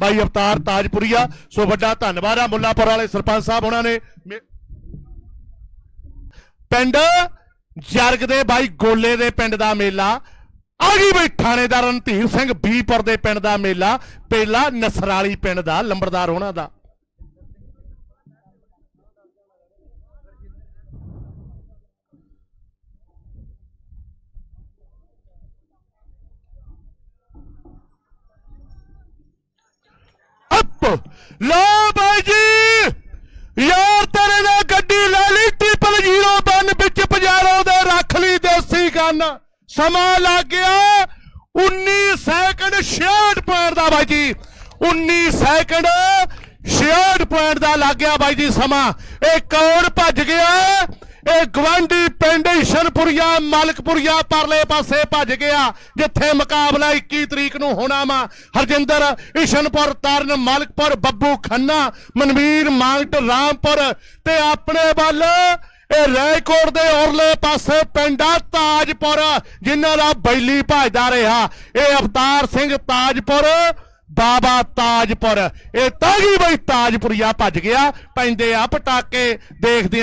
ਬਾਈ ਅਵਤਾਰ ਤਾਜਪੁਰੀਆ। ਸੋ ਵੱਡਾ ਧੰਨਵਾਦ ਆ ਮੁੱਲਾਪੁਰ ਵਾਲੇ ਸਰਪੰਚ ਸਾਹਿਬ ਉਹਨਾਂ ਨੇ। ਪਿੰਡ ਜਰਗ ਦੇ ਬਾਈ ਗੋਲੇ ਦੇ ਪਿੰਡ ਦਾ ਮੇਲਾ। ਆ ਗਈ ਬਈ ਥਾਣੇਦਾਰ ਰਣਧੀਰ ਸਿੰਘ ਬੀਪੁਰ ਦੇ ਪਿੰਡ ਦਾ ਮੇਲਾ। ਪਹਿਲਾ ਨਸਰਾਲੀ ਪਿੰਡ ਦਾ ਲੰਬਰਦਾਰ ਉਹਨਾਂ ਦਾ। ਅੱਪ ਲੋ ਬਾਈ ਜੀ, ਯਾਰ ਤੇਰੇ ਨਾਲ ਗੱਡੀ ਲੈ ਲਈ ਟ੍ਰਿਪਲ 01 ਵਿੱਚ ਪਜਾਰੋ ਦੇ ਰੱਖ ਲਈ ਦੇਸੀ ਗਨ ਸਮਾਂ ਲੱਗ ਗਿਆ। 19 ਸੈਕਿੰਡ 66 ਪੁਆਇੰਟ ਦਾ ਬਾਈ ਜੀ। 19 ਸੈਕਿੰਡ 66 ਪੁਆਇੰਟ ਦਾ ਲੱਗ ਗਿਆ ਬਾਈ ਜੀ ਸਮਾਂ। ਇਹ ਕੌਣ ਭੱਜ ਗਿਆ ਇਹ ਗਵਾਂਢੀ ਪਿੰਡ ਈਸ਼ਨਪੁਰੀਆ, ਮਾਲਕਪੁਰੀਆ ਪਰਲੇ ਪਾਸੇ ਭੱਜ ਗਿਆ, ਜਿੱਥੇ ਮੁਕਾਬਲਾ 21 ਤਰੀਕ ਨੂੰ ਹੋਣਾ ਵਾ। ਹਰਜਿੰਦਰ ਇਸ਼ਨਪੁਰ ਤਰਨ ਮਾਲਕਪੁਰ, ਬੱਬੂ ਖੰਨਾ, ਮਨਵੀਰ ਮਾਂਗਟ ਰਾਮਪੁਰ ਤੇ ਆਪਣੇ ਵੱਲ ਇਹ ਰੈਕੋਰਡ ਦੇ ਔਰਲੇ ਪਾਸੇ ਪਿੰਡ ਆ ਤਾਜਪੁਰ, ਜਿਨ੍ਹਾਂ ਦਾ ਬੈਲੀ ਭਜਦਾ ਰਿਹਾ। ਇਹ ਅਵਤਾਰ ਸਿੰਘ ਤਾਜਪੁਰ, ਬਾਬਾ ਤਾਜਪੁਰ। ਇਹ ਤਾਗੀ ਬਈ ਤਾਜਪੁਰੀਆ ਭੱਜ ਗਿਆ, ਪੈਂਦੇ ਆ ਪਟਾਕੇ, ਦੇਖਦੇ